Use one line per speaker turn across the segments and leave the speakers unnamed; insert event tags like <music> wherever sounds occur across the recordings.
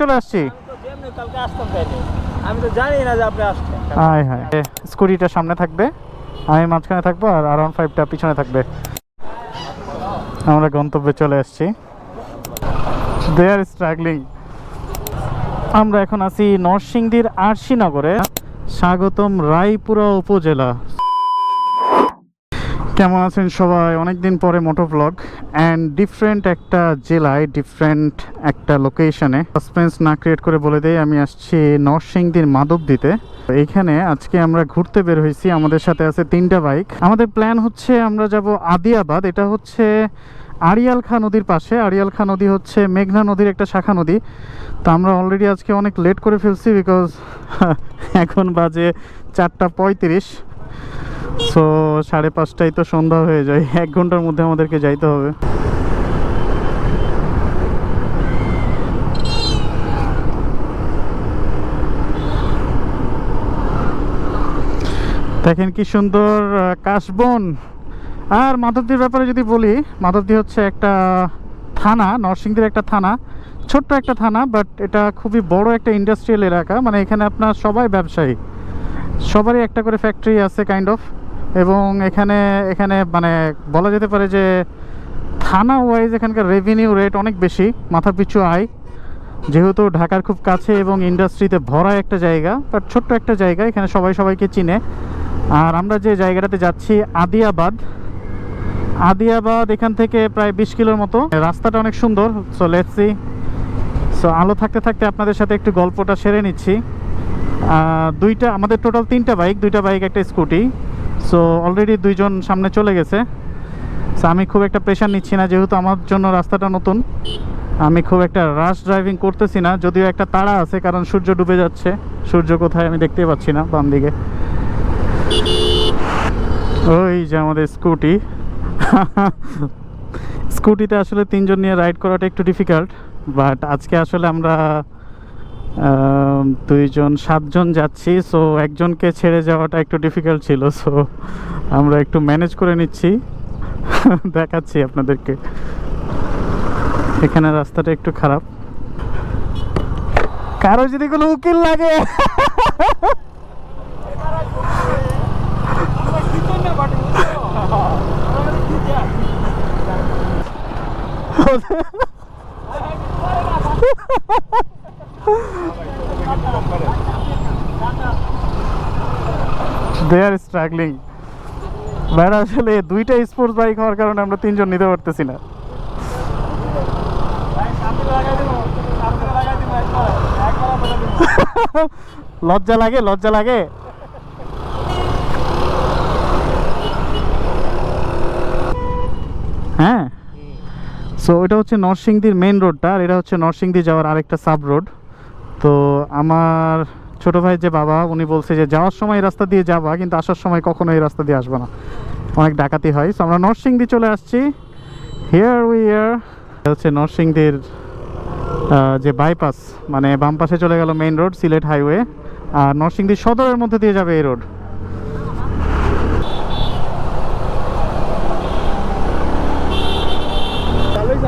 চলে আসছি?
আমি তো জানি না যে আপনি আসছেন
হাই হাই স্কুটিটা সামনে থাকবে, আমি মাঝখানে থাকব আর ফাইভটা পিছনে থাকবে। আমরা গন্তব্যে চলে আসছি। দে আর স্ট্রাগলিং আমরা এখন আছি নরসিংদীর আরশিনগরে স্বাগতম রায়পুরা উপজেলা। কেমন আছেন সবাই? অনেকদিন পরে মোটো ব্লগ অ্যান্ড ডিফারেন্ট একটা জেলায় ডিফারেন্ট একটা লোকেশনে সাসপেন্স না ক্রিয়েট করে বলে দেই, আমি আসছি নরসিংদীর মাধবদীতে। এইখানে আজকে আমরা ঘুরতে বের হয়েছি, আমাদের সাথে আছে তিনটা বাইক আমাদের প্ল্যান হচ্ছে আমরা যাব আদিয়াবাদ, এটা হচ্ছে আড়িয়াল খা নদীর পাশে। আড়িয়াল খা নদী হচ্ছে মেঘনা নদীর একটা শাখা নদী। তো আমরা অলরেডি আজকে অনেক লেট করে ফেলছি বিকজ <laughs> এখন বাজে চারটা পঁয়ত্রিশ। সো সাড়ে পাঁচটায় তো সন্ধ্যা হয়ে যায়। এক ঘণ্টার মধ্যে আমাদেরকে যাইতে হবে। দেখেন কি সুন্দর কাশবন। আর মাধবদীর ব্যাপারে যদি বলি, মাধবদী হচ্ছে একটা থানা, নরসিংদীর একটা থানা, ছোট্ট একটা থানা বাট এটা খুবই বড় একটা ইন্ডাস্ট্রিয়াল এলাকা। মানে এখানে আপনার সবাই ব্যবসায়ী। সবারই একটা করে ফ্যাক্টরি আছে কাইন্ড অফ এবং এখানে এখানে মানে বলা যেতে পারে যে থানা ওয়াইজ এখানকার রেভিনিউ রেট অনেক বেশি, মাথা পিছু আয়। যেহেতু ঢাকার খুব কাছে এবং ইন্ডাস্ট্রিতে ভরা একটা জায়গা বাট ছোট্ট একটা জায়গা, এখানে সবাই সবাইকে চিনে। আর আমরা যে জায়গাটাতে যাচ্ছি, আদিয়াবাদ। আদিয়াবাদ এখান থেকে প্রায় বিশ কিলোর মতো। রাস্তাটা অনেক সুন্দর সো লেটস সি আলো থাকতে থাকতে আপনাদের সাথে একটু গল্পটা সেরে নিচ্ছি। দুইটা, আমাদের টোটাল তিনটা বাইক দুইটা বাইক একটা স্কুটি সো অলরেডি দুইজন সামনে চলে গেছে। সো আমি খুব একটা প্রেশার নিচ্ছি না, যেহেতু আমার জন্য রাস্তাটা নতুন। আমি খুব একটা রাশ ড্রাইভিং করতেছি না, যদিও একটা তাড়া আছে, কারণ সূর্য ডুবে যাচ্ছে। সূর্য কোথায় আমি দেখতে পাচ্ছি না, বাম দিকে। ওই যে আমাদের স্কুটি স্কুটিতে <laughs> আসলে তিনজন নিয়ে রাইড করাটা একটু ডিফিকাল্ট বাট আজকে আসলে আমরা দুইজন, সাতজন যাচ্ছি সো একজনকে ছেড়ে যাওয়াটা একটু ডিফিকাল্ট ছিল সো আমরা একটু ম্যানেজ করে নিচ্ছি। <laughs> দেখাচ্ছি আপনাদেরকে। এখানে রাস্তাটা একটু খারাপ। কারও যদি কোনো উকিল লাগে! <laughs> দে আর স্ট্রাগলিং ভাইরা আসলে দুইটা স্পোর্টস বাইক হওয়ার কারণে আমরা তিনজন নিতে পারতেছি না। <laughs> লজ্জা লাগে লজ্জা লাগে। হ্যাঁ। সো এটা হচ্ছে নরসিংদীর মেন রোডটা আর এটা হচ্ছে নরসিংদী যাওয়ার আরেকটা সাব রোড তো আমার ছোট ভাই যে বাবা, উনি বলছে যে যাওয়ার সময় এই রাস্তা দিয়ে যাবা, কিন্তু আসার সময় কখনো এই রাস্তা দিয়ে আসবে না। অনেক ডাকাতি হয়। সো আমরা নরসিংদী চলে আসছি। হিয়ার উই ইয়ার হচ্ছে নরসিংদীর যে বাইপাস মানে বাম পাশে চলে গেল মেইন রোড সিলেট হাইওয়ে আর নরসিংদী সদরের মধ্যে দিয়ে যাবে এই রোড
চালুই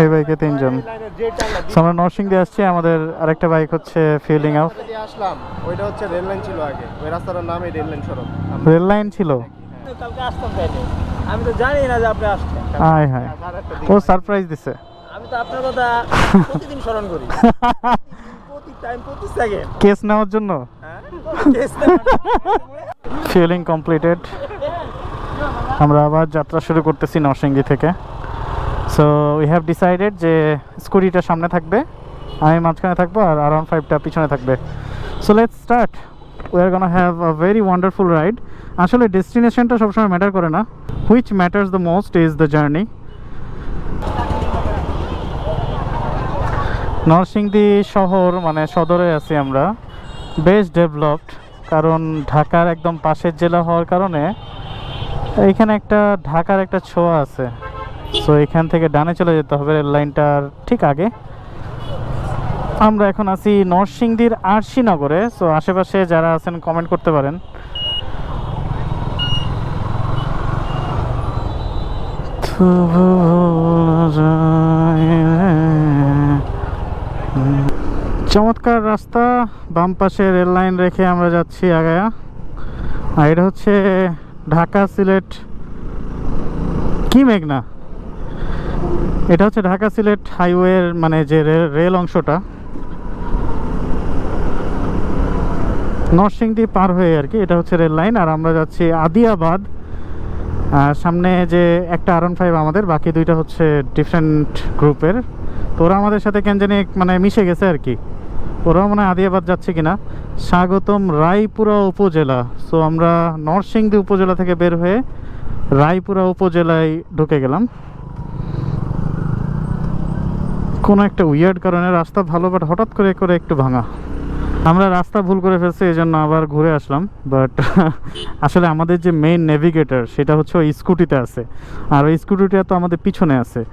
এই বাইকে তিনজন। আমরা নরসিংদী আসছি আমাদের আরেকটা বাইক হচ্ছে ফিল্ডিং আপ
আসলাম ওইটা হচ্ছে রেল লাইন ছিল আগে। ওই রাস্তাটার নামই রেল লাইন সড়ক।
রেল লাইন ছিল?
কালকে আসতাম তাইলে আমি তো জানি না যে আপনি আসছেন।
হাই হাই ও সারপ্রাইজ দিছে।
আমি তো আপনার কথা প্রতিদিন স্মরণ করি। <laughs> প্রতি টাইম প্রতি সেকেন্ড
কেস নেওয়ার জন্য?
হ্যাঁ
ফিলিং কমপ্লিটেড আমরা আবার যাত্রা শুরু করতেছি নরসিংদী থেকে। সো উই হ্যাভ ডিসাইডেড যে স্কুটিটা সামনে থাকবে, আমি মাঝখানে থাকব আর আরাউন্ড ফাইভটা পিছনে থাকবে। So let's start we are gonna have a very wonderful ride আসলে ডেস্টিনেশনটা সবসময় ম্যাটার করে না। Which matters the most is the journey Narsingdi শহর মানে সদরে আছি আমরা। বেশ ডেভেলপড কারণ ঢাকার একদম পাশের জেলা হওয়ার কারণে এইখানে একটা, ঢাকার একটা ছোঁয়া আছে। সো এখান থেকে ডানে চলে যেতে হবে, রেল লাইনটার ঠিক আগে। আমরা এখন আছি নরসিংদীর আরশিনগরে সো আশেপাশে যারা আছেন কমেন্ট করতে পারেন। চমৎকার রাস্তা, বাম পাশে রেল লাইন রেখে আমরা যাচ্ছি আগায়া। আর এটা হচ্ছে ঢাকা সিলেট কি মেঘনা? এটা হচ্ছে ঢাকা সিলেট হাইওয়ের মানে যে রেল অংশটা। নরসিংদী পার হয়ে আর কি, এটা হচ্ছে রেল লাইন। আর আমরা যাচ্ছি আদিয়াবাদ। সামনে যে একটা আর ফাইভ আমাদের, বাকি দুইটা হচ্ছে ডিফারেন্ট গ্রুপের। তো ওরা আমাদের সাথে কেন জানি মানে মিশে গেছে আর কি। ওরাও মনে আদিয়াবাদ যাচ্ছে কিনা। স্বাগতম রায়পুরা উপজেলা। সো আমরা নরসিংদী উপজেলা থেকে বের হয়ে রায়পুরা উপজেলায় ঢুকে গেলাম। কোনো একটা উইয়ার্ড কারণে রাস্তা ভালো বাট হঠাৎ করে করে একটু ভাঙা। আমরা রাস্তা ভুল করে ফেলছি এই জন্য আবার ঘুরে আসলাম বাট <laughs> আসলে আমাদের যে মেইন নেভিগেটর সেটা হচ্ছে ওই স্কুটিতে আছে। আর ওই স্কুটিটা তো আমাদের পিছনে আছে।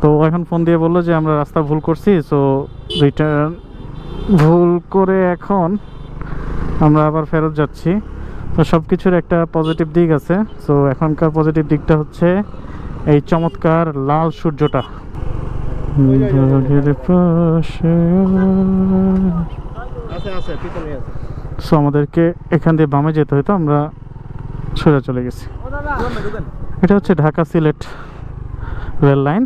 তো এখন ফোন দিয়ে বলল যে, আমরা রাস্তা ভুল করছি সো রিটার্ন ভুল করে এখন আমরা আবার ফেরত যাচ্ছি। তো সব কিছুর একটা পজিটিভ দিক আছে। সো এখনকার পজিটিভ দিকটা হচ্ছে এই চমৎকার লাল সূর্যটা বাগের পাশে
আছে আছে পিছনে আছে
সো আমাদেরকে এখান দিয়ে বামে যেতে হতো আমরা সোজা চলে গেছি। এটা হচ্ছে ঢাকা সিলেট রেল লাইন।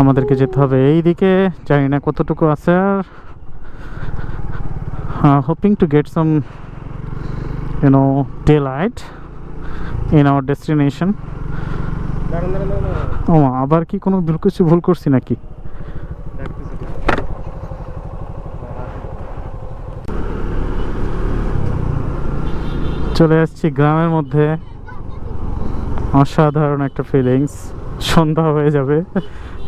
আমাদেরকে যেতে হবে এই দিকে জানি না কতটুকু আছে আর hoping to get some you know daylight in our destination ও আবার কি কোনো ভুল কিছু ভুল করছি নাকি? চলে আসছি গ্রামের মধ্যে। অসাধারণ একটা ফিলিংস সন্ধ্যা হয়ে যাবে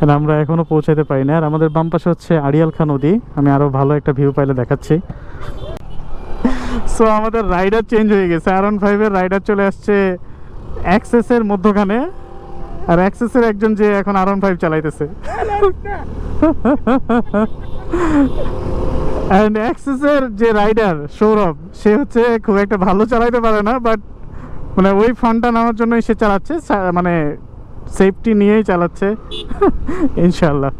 আর আমরা এখনও পৌঁছাতে পারি না। আর আমাদের বাম পাশে হচ্ছে আড়িয়াল খা নদী। আমি আরও ভালো একটা ভিউ পাইলে দেখাচ্ছি। সো আমাদের রাইডার চেঞ্জ হয়ে গেছে। আর ফাইভের রাইডার চলে আসছে অ্যাক্সেসের মধ্যখানে। আর অ্যাক্সেসের একজন যে এখন আর ওয়ান ফাইভ চালাইতেছে। অ্যান্ড অ্যাক্সেসের যে রাইডার সৌরভ, সে হচ্ছে খুব একটা ভালো চালাইতে পারে না বাট মানে ওই ফান্ডটা নেওয়ার জন্যই সে চালাচ্ছে মানে সেফটি নিয়েই চালাচ্ছে। ইনশাল্লাহ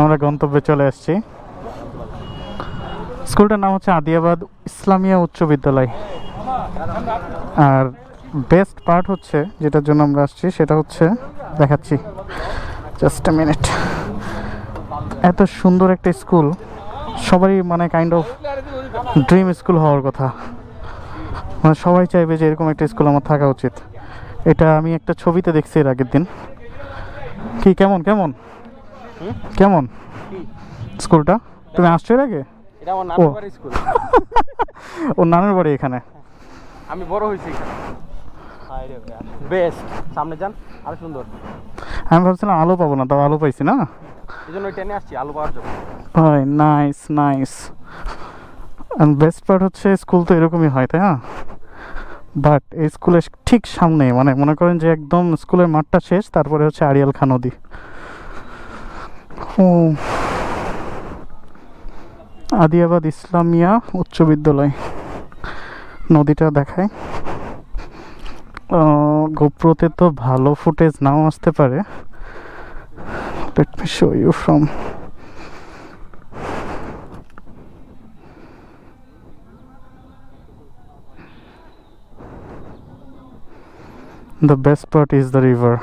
আমরা গন্তব্যে চলে আসছি। স্কুলটার নাম হচ্ছে আদিয়াবাদ ইসলামিয়া উচ্চ বিদ্যালয়। আর বেস্ট পার্ট হচ্ছে যেটার জন্য আমরা আসছি সেটা হচ্ছে দেখাচ্ছি। জাস্ট এ মিনিট এত সুন্দর একটা স্কুল। সবারই মানে কাইন্ড অফ ড্রিম স্কুল হওয়ার কথা। মানে সবাই চাইবে যে এরকম একটা স্কুল আমার থাকা উচিত। এটা আমি একটা ছবিতে দেখছি এর আগের দিন। কি কেমন কেমন? কেমন? স্কুলটা? তুমি আসছো এর আগে?
এটা আমার
ও।
নানুর বাড়ির স্কুল। <laughs>
ওর নানুর বাড়ি এখানে?
আমি বড় হয়েছি বেস্ট। সামনে যান আরও সুন্দর।
আমি ভাবছিলাম আলো পাবো না তাও আলো পাইছি না?
এই জন্য ট্রেনে আসছি আলু পাওয়ার জন্য।
হয় নাইস নাইস বেস্ট পার্ট হচ্ছে স্কুল তো এরকমই হয় তাই না? বাট এই স্কুলের ঠিক সামনে মানে মনে করেন যে একদম স্কুলের মাঠটা শেষ তারপরে হচ্ছে আড়িয়াল খা নদী ও আদিয়াবাদ ইসলামিয়া উচ্চ বিদ্যালয়। নদীটা দেখায় গোপ্রোতে তো ভালো ফুটেজ নাও আসতে পারে। Let me show you from the best part is the river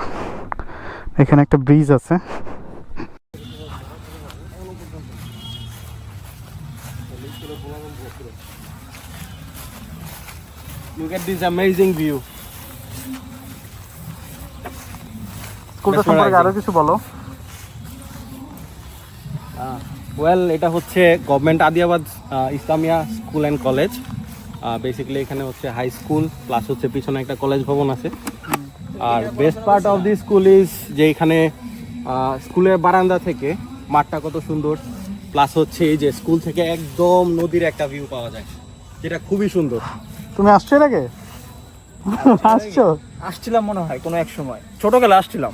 এখানে একটা ব্রিজ আছে।
At this amazing view.
স্কুলটা
That's what I
সম্পর্কে আরও
think.
কিছু বলো
ওয়েল এটা হচ্ছে government Adiyabad Islamia school and college basically এখানে হচ্ছে হাই স্কুল প্লাস হচ্ছে পিছনে একটা কলেজ ভবন আছে আর best part of the school is যে এখানে স্কুলের বারান্দা থেকে মাঠটা কত সুন্দর প্লাস হচ্ছে এই যে স্কুল থেকে একদম নদীর একটা ভিউ পাওয়া যায় যেটা খুবই সুন্দর
তুমি আসছো এর আগে? আসছো?
আসছিলাম মনে হয় কোনো এক সময়। ছোটবেলা আসছিলাম।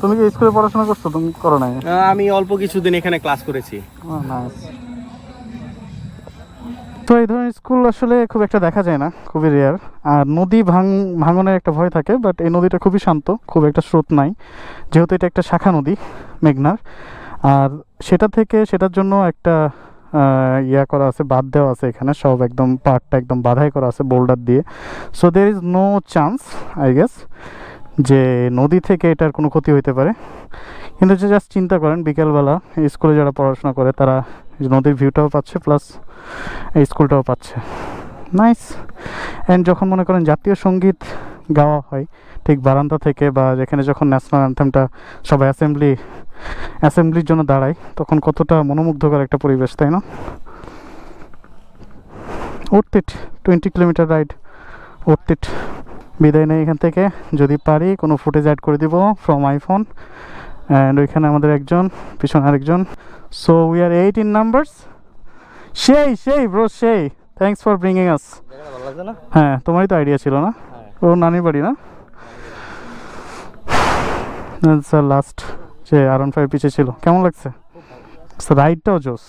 তুমি কি স্কুলে পড়াশোনা করছ? তুমি করো নাই?
আমি অল্প কিছুদিন এখানে ক্লাস করেছি।
তো এই ধরনের স্কুল আসলে খুব একটা দেখা যায় না খুবই রেয়ার আর নদী ভাঙ ভাঙনের একটা ভয় থাকে বাট এই নদীটা খুবই শান্ত খুব একটা স্রোত নাই। যেহেতু এটা একটা শাখা নদী মেঘনার। আর সেটা থেকে সেটার জন্য একটা ইয়া করা আছে, বাদ দেওয়া আছে এখানে। সব একদম পার্টটা একদম বাধাই করা আছে বোল্ডার দিয়ে। So there is no chance I guess যে নদী থেকে এটার কোনো ক্ষতি হইতে পারে। কিন্তু যে জাস্ট চিন্তা করেন, বিকেলবেলা স্কুলে যারা পড়াশোনা করে, তারা নদীর ভিউটাও পাচ্ছে প্লাস এই স্কুলটাও পাচ্ছে। নাইস অ্যান্ড যখন মনে করেন জাতীয় সংগীত গাওয়া হয় ঠিক বারান্দা থেকে বা যেখানে যখন ন্যাশনাল অ্যান্থেমটা সবাই অ্যাসেম্বলি অ্যাসেম্বলির জন্য দাঁড়ায় তখন কতটা মনোমুগ্ধকর একটা পরিবেশ তাই না? উঠতিট টোয়েন্টি কিলোমিটার রাইড উঠতিট বিদায় নেই এখান থেকে। যদি পারি কোনো ফুটেজ অ্যাড করে দিব ফ্রম আইফোন অ্যান্ড ওইখানে আমাদের একজন পিছনে আরেকজন। So we are eight in numbers সেই সেই ব্রো সেই। থ্যাংকস ফর ব্রিঙ্গিং আস হ্যাঁ তোমারই তো আইডিয়া ছিল না? ও নানির বাড়ি না? স্যার লাস্ট যে আর ফাইভ পিছিয়ে ছিল কেমন লাগছে? রাইডটাও জোস।